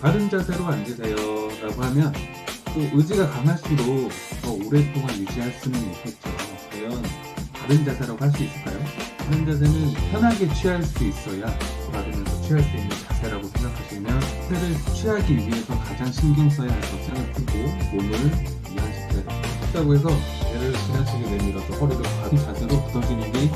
바른 자세로 앉으세요 라고 하면 또 의지가 강할수록 더 오랫동안 유지할 수는 있겠죠. 과연 바른 자세라고 할 수 있을까요? 바른 자세는 편하게 취할 수 있어야 받으면서 취할 수 있는 자세라고 생각하시면 자세를 취하기 위해서 가장 신경 써야 할 것은 풀고 몸을 이완시켜야 됩니다. 그렇다고 해서 배를 지나치게 내밀어서 허리를 과도 자세로 굳어지는 게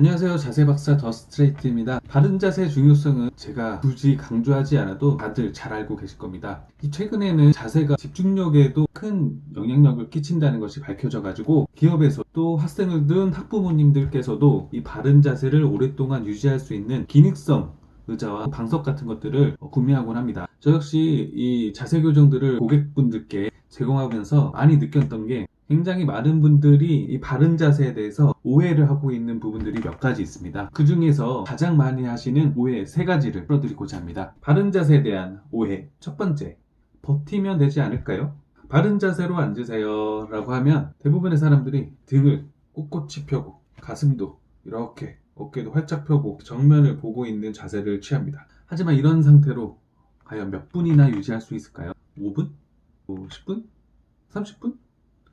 안녕하세요. 자세박사 더 스트레이트입니다. 바른 자세의 중요성은 제가 굳이 강조하지 않아도 다들 잘 알고 계실 겁니다. 이 최근에는 자세가 집중력에도 큰 영향력을 끼친다는 것이 밝혀져 가지고 기업에서 또 학생을 둔 학부모님들께서도 이 바른 자세를 오랫동안 유지할 수 있는 기능성 의자와 방석 같은 것들을 구매하곤 합니다. 저 역시 이 자세 교정들을 고객분들께 제공하면서 많이 느꼈던 게 굉장히 많은 분들이 이 바른 자세에 대해서 오해를 하고 있는 부분들이 몇 가지 있습니다. 그 중에서 가장 많이 하시는 오해 세 가지를 풀어드리고자 합니다. 바른 자세에 대한 오해. 첫 번째, 버티면 되지 않을까요? 바른 자세로 앉으세요 라고 하면 대부분의 사람들이 등을 꼿꼿이 펴고 가슴도 이렇게 어깨도 활짝 펴고 정면을 보고 있는 자세를 취합니다. 하지만 이런 상태로 과연 몇 분이나 유지할 수 있을까요? 5분? 10분? 30분?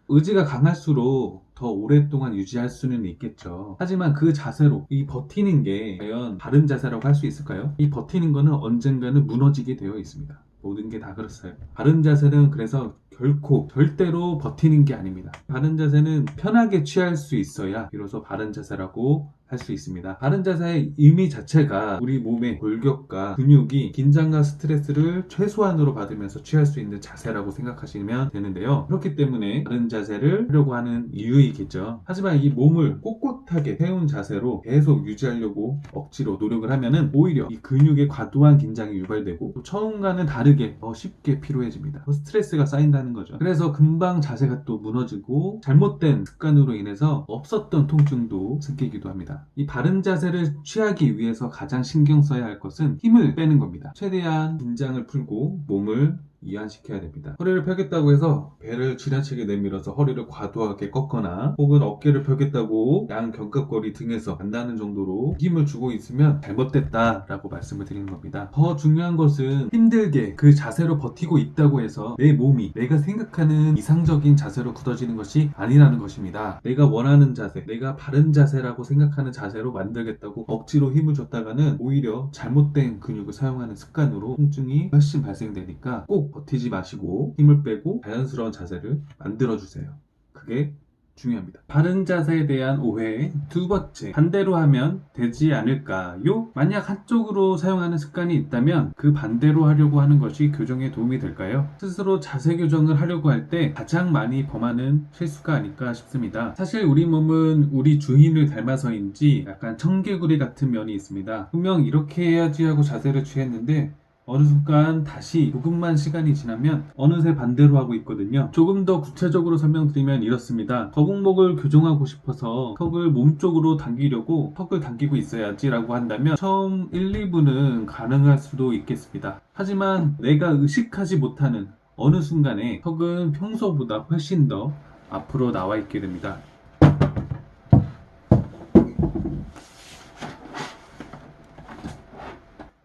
의지가 강할수록 더 오랫동안 유지할 수는 있겠죠. 하지만 그 자세로 이 버티는 게 과연 바른 자세라고 할 수 있을까요? 이 버티는 거는 언젠가는 무너지게 되어 있습니다. 모든 게 다 그렇어요. 바른 자세는 그래서 결코 절대로 버티는 게 아닙니다. 바른 자세는 편하게 취할 수 있어야 비로소 바른 자세라고 할 수 있습니다. 바른 자세의 의미 자체가 우리 몸의 골격과 근육이 긴장과 스트레스를 최소한으로 받으면서 취할 수 있는 자세라고 생각하시면 되는데요. 그렇기 때문에 바른 자세를 하려고 하는 이유이겠죠. 하지만 이 몸을 꼿꼿하게 세운 자세로 계속 유지하려고 억지로 노력을 하면은 오히려 이 근육의 과도한 긴장이 유발되고 또 처음과는 다르게 더 쉽게 피로해집니다. 더 스트레스가 쌓인다는 거죠. 그래서 금방 자세가 또 무너지고 잘못된 습관으로 인해서 없었던 통증도 생기기도 합니다. 이 바른 자세를 취하기 위해서 가장 신경 써야 할 것은 힘을 빼는 겁니다. 최대한 긴장을 풀고 몸을 이완시켜야 됩니다. 허리를 펴겠다고 해서 배를 지나치게 내밀어서 허리를 과도하게 꺾거나 혹은 어깨를 펴겠다고 양 견갑거리 등에서 간다는 정도로 힘을 주고 있으면 잘못됐다라고 말씀을 드리는 겁니다. 더 중요한 것은 힘들게 그 자세로 버티고 있다고 해서 내 몸이 내가 생각하는 이상적인 자세로 굳어지는 것이 아니라는 것입니다. 내가 원하는 자세, 내가 바른 자세라고 생각하는 자세로 만들겠다고 억지로 힘을 줬다가는 오히려 잘못된 근육을 사용하는 습관으로 통증이 훨씬 발생되니까 꼭 버티지 마시고 힘을 빼고 자연스러운 자세를 만들어주세요. 그게 중요합니다. 바른 자세에 대한 오해 두 번째 반대로 하면 되지 않을까요? 만약 한쪽으로 사용하는 습관이 있다면 그 반대로 하려고 하는 것이 교정에 도움이 될까요? 스스로 자세 교정을 하려고 할 때 가장 많이 범하는 실수가 아닐까 싶습니다. 사실 우리 몸은 우리 주인을 닮아서인지 약간 청개구리 같은 면이 있습니다. 분명 이렇게 해야지 하고 자세를 취했는데 어느 순간 다시 조금만 시간이 지나면 어느새 반대로 하고 있거든요. 조금 더 구체적으로 설명드리면 이렇습니다. 거북목을 교정하고 싶어서 턱을 몸쪽으로 당기려고 턱을 당기고 있어야지 라고 한다면 처음 1, 2분은 가능할 수도 있겠습니다. 하지만 내가 의식하지 못하는 어느 순간에 턱은 평소보다 훨씬 더 앞으로 나와 있게 됩니다.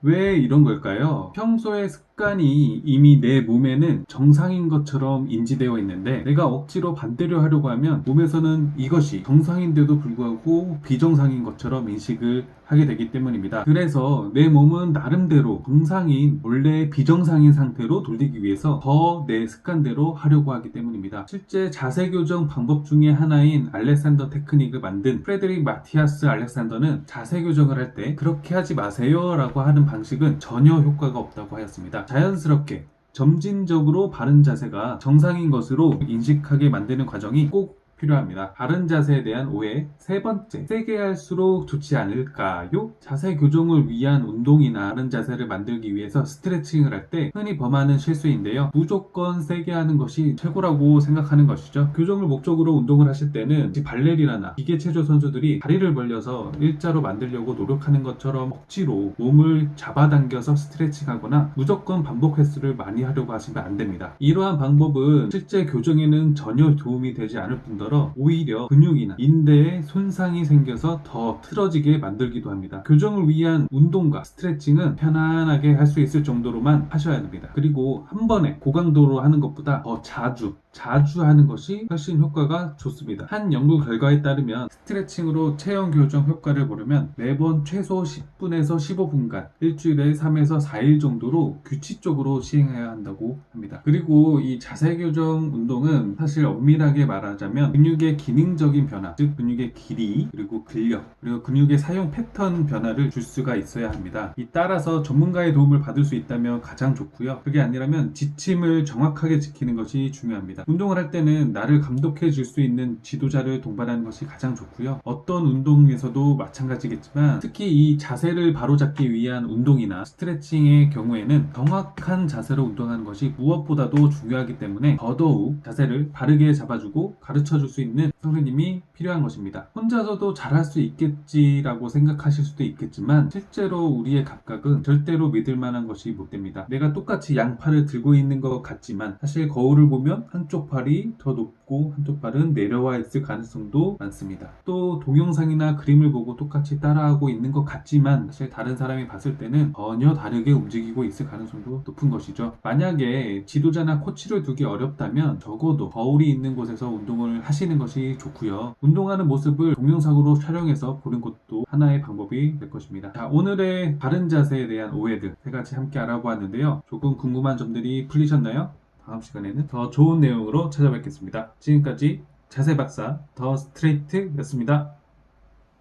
왜 이런 걸까요? 평소의 습관이 이미 내 몸에는 정상인 것처럼 인지되어 있는데 내가 억지로 반대로 하려고 하면 몸에서는 이것이 정상인데도 불구하고 비정상인 것처럼 인식을 하게 되기 때문입니다. 그래서 내 몸은 나름대로 정상인, 원래 비정상인 상태로 돌리기 위해서 더 내 습관대로 하려고 하기 때문입니다. 실제 자세 교정 방법 중에 하나인 알렉산더 테크닉을 만든 프레드릭 마티아스 알렉산더는 자세 교정을 할 때 그렇게 하지 마세요 라고 하는 방식은 전혀 효과가 없다고 하였습니다. 자연스럽게 점진적으로 바른 자세가 정상인 것으로 인식하게 만드는 과정이 꼭 필요합니다. 바른 자세에 대한 오해. 세 번째, 세게 할수록 좋지 않을까요? 자세 교정을 위한 운동이나 바른 자세를 만들기 위해서 스트레칭을 할 때 흔히 범하는 실수인데요. 무조건 세게 하는 것이 최고라고 생각하는 것이죠. 교정을 목적으로 운동을 하실 때는 발레리나나 기계 체조 선수들이 다리를 벌려서 일자로 만들려고 노력하는 것처럼 억지로 몸을 잡아당겨서 스트레칭하거나 무조건 반복 횟수를 많이 하려고 하시면 안 됩니다. 이러한 방법은 실제 교정에는 전혀 도움이 되지 않을 뿐더러 것처럼 오히려 근육이나 인대에 손상이 생겨서 더 틀어지게 만들기도 합니다. 교정을 위한 운동과 스트레칭은 편안하게 할 수 있을 정도로만 하셔야 됩니다. 그리고 한 번에 고강도로 하는 것보다 더 자주 자주 하는 것이 훨씬 효과가 좋습니다. 한 연구 결과에 따르면 스트레칭으로 체형 교정 효과를 보려면 매번 최소 10분에서 15분간 일주일에 3에서 4일 정도로 규칙적으로 시행해야 한다고 합니다. 그리고 이 자세 교정 운동은 사실 엄밀하게 말하자면 근육의 기능적인 변화, 즉 근육의 길이, 그리고 근력, 그리고 근육의 사용 패턴 변화를 줄 수가 있어야 합니다. 이 따라서 전문가의 도움을 받을 수 있다면 가장 좋고요. 그게 아니라면 지침을 정확하게 지키는 것이 중요합니다. 운동을 할 때는 나를 감독해 줄 수 있는 지도자를 동반하는 것이 가장 좋고요. 어떤 운동에서도 마찬가지겠지만 특히 이 자세를 바로잡기 위한 운동이나 스트레칭의 경우에는 정확한 자세로 운동하는 것이 무엇보다도 중요하기 때문에 더더욱 자세를 바르게 잡아주고 가르쳐 줄수 있는 선생님이 필요한 것입니다. 혼자서도 잘할 수 있겠지라고 생각하실 수도 있겠지만 실제로 우리의 감각은 절대로 믿을 만한 것이 못 됩니다. 내가 똑같이 양팔을 들고 있는 것 같지만 사실 거울을 보면 한쪽 팔이 더 높고 한쪽 팔은 내려와 있을 가능성도 많습니다. 또 동영상이나 그림을 보고 똑같이 따라하고 있는 것 같지만 사실 다른 사람이 봤을 때는 전혀 다르게 움직이고 있을 가능성도 높은 것이죠. 만약에 지도자나 코치를 두기 어렵다면 적어도 거울이 있는 곳에서 운동을 하시는 것이 좋고요. 운동하는 모습을 동영상으로 촬영해서 보는 것도 하나의 방법이 될 것입니다. 자, 오늘의 바른 자세에 대한 오해들 세 가지 함께 알아보았는데요. 조금 궁금한 점들이 풀리셨나요? 다음 시간에는 더 좋은 내용으로 찾아뵙겠습니다. 지금까지 자세 박사 더 스트레이트였습니다.